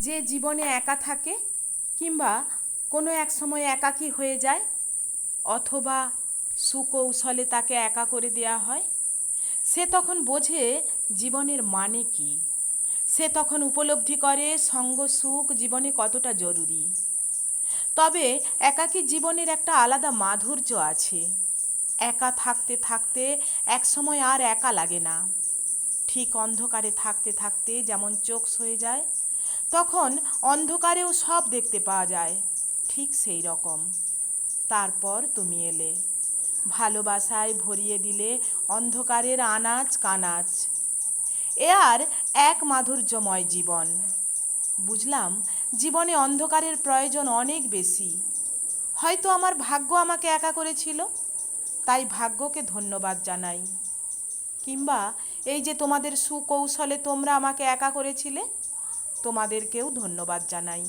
যে জীবনে একা থাকে কিংবা কোনো এক সময় একাকী হয়ে যায়, অথবা সুকৌশলে তাকে একা করে দেয়া হয়, সে তখন বোঝে জীবনের মানে কী। সে তখন উপলব্ধি করে সঙ্গ সুখ জীবনে কতটা জরুরি। তবে একাকী জীবনের একটা আলাদা মাধুর্য আছে। একা থাকতে থাকতে একসময় আর একা লাগে না। ঠিক অন্ধকারে থাকতে থাকতে যেমন চোখ সয়ে যায় তখন অন্ধকারেও সব দেখতে পাওয়া যায়। ঠিক সেই রকম। তারপর তুমি এলে। ভালোবাসায় ভরিয়ে দিলে অন্ধকারের আনাচ কানাচ এ আর এক মাধুর্যময় জীবন। বুঝলাম, জীবনে অন্ধকারের প্রয়োজন অনেক বেশি। হয়তো আমার ভাগ্য আমাকে একা করেছিল। তাই ভাগ্যকে ধন্যবাদ জানাই। কিংবা এই যে তোমাদের সুকৌশলে তোমরা আমাকে একা করেছিলে তোমাদেরকেও ধন্যবাদ জানাই।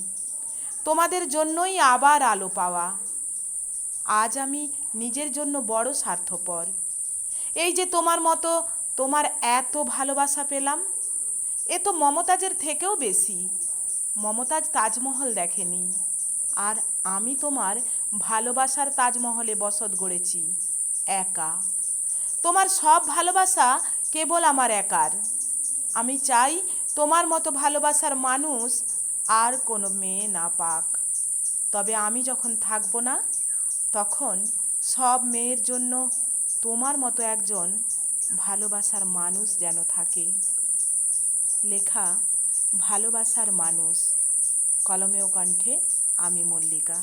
তোমাদের জন্যই আবার আলো পাওয়া। আজ আমি নিজের জন্য বড় স্বার্থপর। এই যে তোমার মতো তোমার এত ভালোবাসা পেলাম, এ তো মমতাজের থেকেও বেশি। মমতাজ তাজমহল দেখেনি, আর আমি তোমার ভালোবাসার তাজমহলে বসত গড়েছি, একা। তোমার সব ভালোবাসা কেবল আমার একার। আমি চাই তোমার মতো ভালোবাসার মানুষ আর কোনো মেয়ে না পাক। তবে আমি যখন থাকব না, তখন সব মেয়ের জন্য তোমার মতো একজন ভালোবাসার মানুষ যেন থাকে। লেখা, ভালোবাসার মানুষ কলমেও কণ্ঠে আমি মল্লিকা।